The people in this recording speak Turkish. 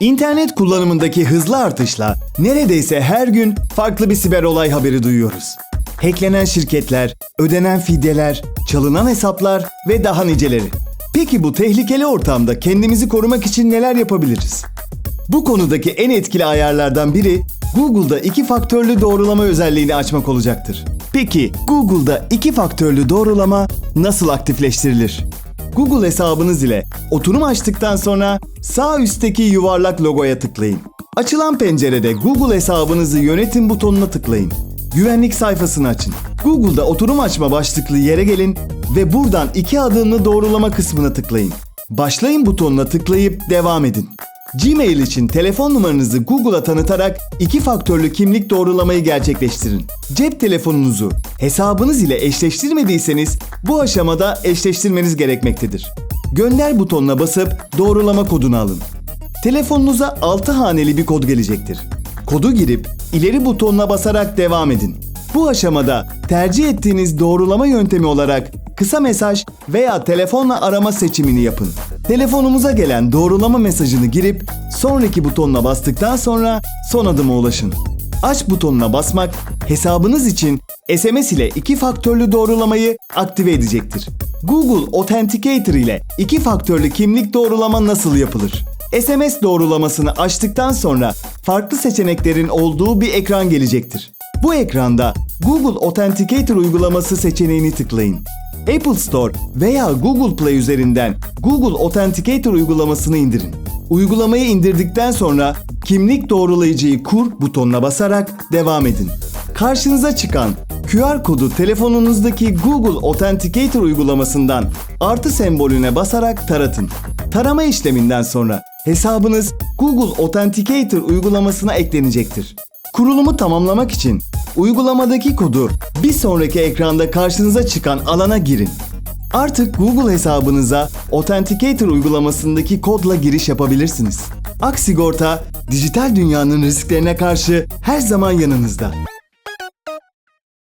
İnternet kullanımındaki hızlı artışla neredeyse her gün farklı bir siber olay haberi duyuyoruz. Hacklenen şirketler, ödenen fidyeler, çalınan hesaplar ve daha niceleri. Peki bu tehlikeli ortamda kendimizi korumak için neler yapabiliriz? Bu konudaki en etkili ayarlardan biri Google'da iki faktörlü doğrulama özelliğini açmak olacaktır. Peki Google'da iki faktörlü doğrulama nasıl aktifleştirilir? Google hesabınız ile oturum açtıktan sonra sağ üstteki yuvarlak logoya tıklayın. Açılan pencerede Google hesabınızı yönetin butonuna tıklayın. Güvenlik sayfasını açın. Google'da oturum açma başlıklı yere gelin ve buradan iki adımlı doğrulama kısmına tıklayın. Başlayın butonuna tıklayıp devam edin. Gmail için telefon numaranızı Google'a tanıtarak iki faktörlü kimlik doğrulamayı gerçekleştirin. Cep telefonunuzu hesabınız ile eşleştirmediyseniz bu aşamada eşleştirmeniz gerekmektedir. Gönder butonuna basıp doğrulama kodunu alın. Telefonunuza 6 haneli bir kod gelecektir. Kodu girip ileri butonuna basarak devam edin. Bu aşamada tercih ettiğiniz doğrulama yöntemi olarak kısa mesaj veya telefonla arama seçimini yapın. Telefonumuza gelen doğrulama mesajını girip sonraki butonuna bastıktan sonra son adıma ulaşın. Aç butonuna basmak hesabınız için SMS ile iki faktörlü doğrulamayı aktive edecektir. Google Authenticator ile iki faktörlü kimlik doğrulama nasıl yapılır? SMS doğrulamasını açtıktan sonra farklı seçeneklerin olduğu bir ekran gelecektir. Bu ekranda Google Authenticator uygulaması seçeneğini tıklayın. Apple Store veya Google Play üzerinden Google Authenticator uygulamasını indirin. Uygulamayı indirdikten sonra kimlik doğrulayıcıyı kur butonuna basarak devam edin. Karşınıza çıkan QR kodu telefonunuzdaki Google Authenticator uygulamasından artı sembolüne basarak taratın. Tarama işleminden sonra hesabınız Google Authenticator uygulamasına eklenecektir. Kurulumu tamamlamak için uygulamadaki kodu bir sonraki ekranda karşınıza çıkan alana girin. Artık Google hesabınıza Authenticator uygulamasındaki kodla giriş yapabilirsiniz. Aksigorta, dijital dünyanın risklerine karşı her zaman yanınızda.